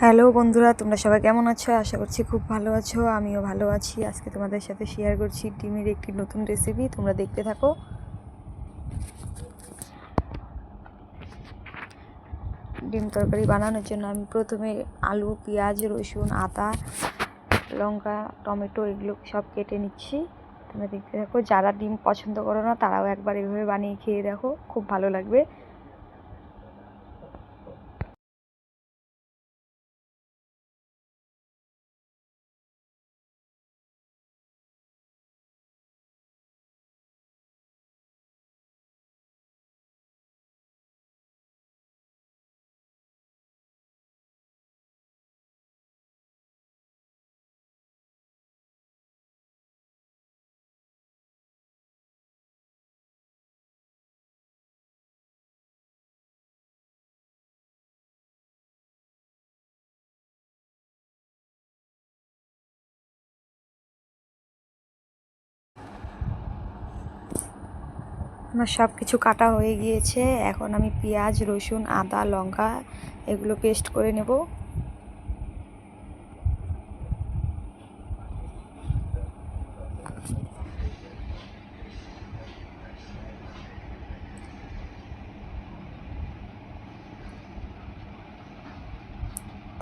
Hello বন্ধুরা, তোমরা সবাই কেমন আছো? আশা করছি খুব ভালো আছো, আমিও ভালো আছি। আজকে তোমাদের সাথে শেয়ার করছি ডিমের একটি নতুন রেসিপি তোমরা দেখতে থাকো। ডিম তরকারি বানানোর জন্য আমি প্রথমে আলু, পেঁয়াজ, রসুন, আদা, লঙ্কা, টমেটো এগুলো সব কেটে নিচ্ছি। তোমরা দেখতে থাকো, যারা ডিম পছন্দ করো না, তারাও একবার এভাবে বানিয়ে খেয়ে দেখো, খুব ভালো লাগবে। আমার সব কিছু কাটা হয়ে গিয়েছে। এখন আমি পেঁয়াজ, রসুন, আদা, লঙ্কা এগুলো পেস্ট করে নেব।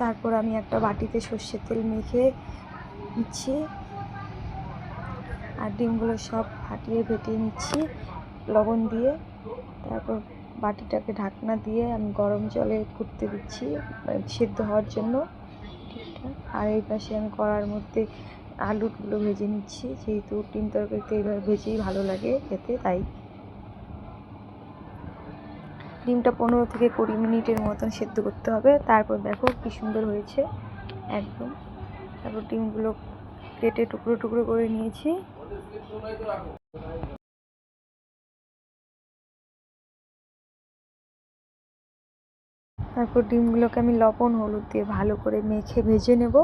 তারপর আমি একটা বাটিতে সর্ষের তেল মেখে নিচ্ছি। আর ডিমগুলো সব ফাটিয়ে ফেটিয়ে নিচ্ছি। লবণ দিয়ে, তারপর বাটিটাকে ঢাকনা দিয়ে আমি গরম জলে ফুটতে দিচ্ছি সেদ্ধ হওয়ার জন্য। আর এই পাশে আমি কড়ার মধ্যে আলুগুলো ভেজে নিচ্ছি, যেহেতু ডিম তরকারিতে এইভাবে ভেজেই ভালো লাগে খেতে, তাই। ডিমটা পনেরো থেকে কুড়ি মিনিটের মতন সেদ্ধ করতে হবে। তারপর দেখো কি সুন্দর হয়েছে, একদম। তারপর ডিমগুলো কেটে টুকরো টুকরো করে নিয়েছি। তারপর ডিমগুলোকে আমি লবণ হলুদ দিয়ে ভালো করে মেখে ভেজে নেব।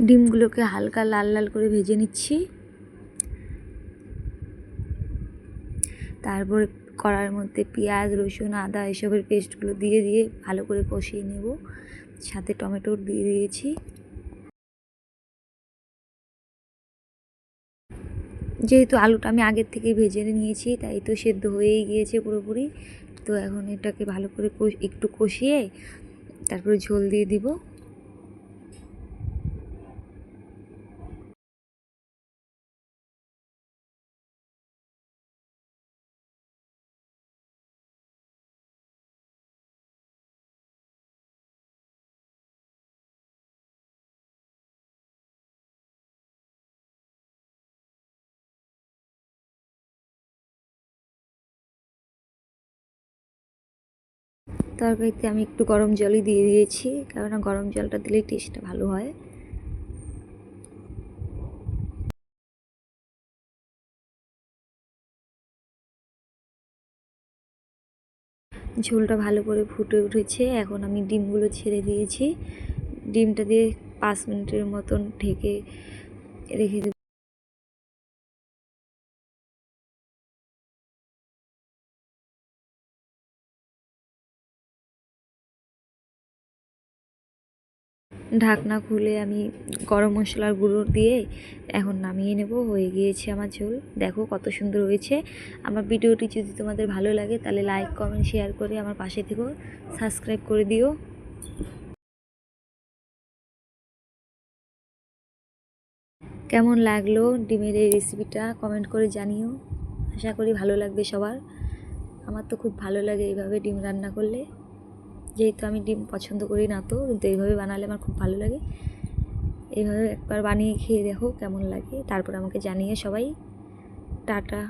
ডিমগুলোকে হালকা লাল লাল করে ভেজে নিচ্ছি। তারপরে কড়ার মধ্যে পেঁয়াজ, রসুন, আদা এসবের পেস্টগুলো দিয়ে দিয়ে ভালো করে কষিয়ে নেব। সাথে টমেটো দিয়ে দিয়েছি। যেহেতু আলুটা আমি আগের থেকে ভেজে নিয়েছি, তাই তো সেদ্ধ হয়েই গিয়েছে পুরোপুরি। তো এখন এটাকে ভালো করে একটু কষিয়ে তারপরে ঝোল দিয়ে দিব। তরকারিতে আমি একটু গরম জলই দিয়ে দিয়েছি, কেননা গরম জলটা দিলেই টেস্টটা ভালো হয়। ঝোলটা ভালো করে ফুটে উঠেছে, এখন আমি ডিমগুলো ছেড়ে দিয়েছি। ডিমটা দিয়ে পাঁচ মিনিটের মতন ঢেকে রেখে দেব। ঢাকনা খুলে আমি গরম মশলার গুঁড়ো দিয়ে এখন নামিয়ে নেব। হয়ে গিয়েছে আমার ঝোল। দেখো কত সুন্দর হয়েছে। আমার ভিডিওটি যদি তোমাদের ভালো লাগে তাহলে লাইক, কমেন্ট, শেয়ার করে আমার পাশে থেকেও সাবস্ক্রাইব করে দিও। কেমন লাগল ডিমের এই রেসিপিটা কমেন্ট করে জানিও। আশা করি ভালো লাগবে সবার। আমার তো খুব ভালো লাগে এইভাবে ডিম রান্না করলে। যেহেতু আমি ডিম পছন্দ করি না তো, কিন্তু এইভাবে বানালে আমার খুব ভালো লাগে। এইভাবে একবার বানিয়ে খেয়ে দেখো কেমন লাগে। তারপর আমাকে জানিয়ে সবাই, টাটা।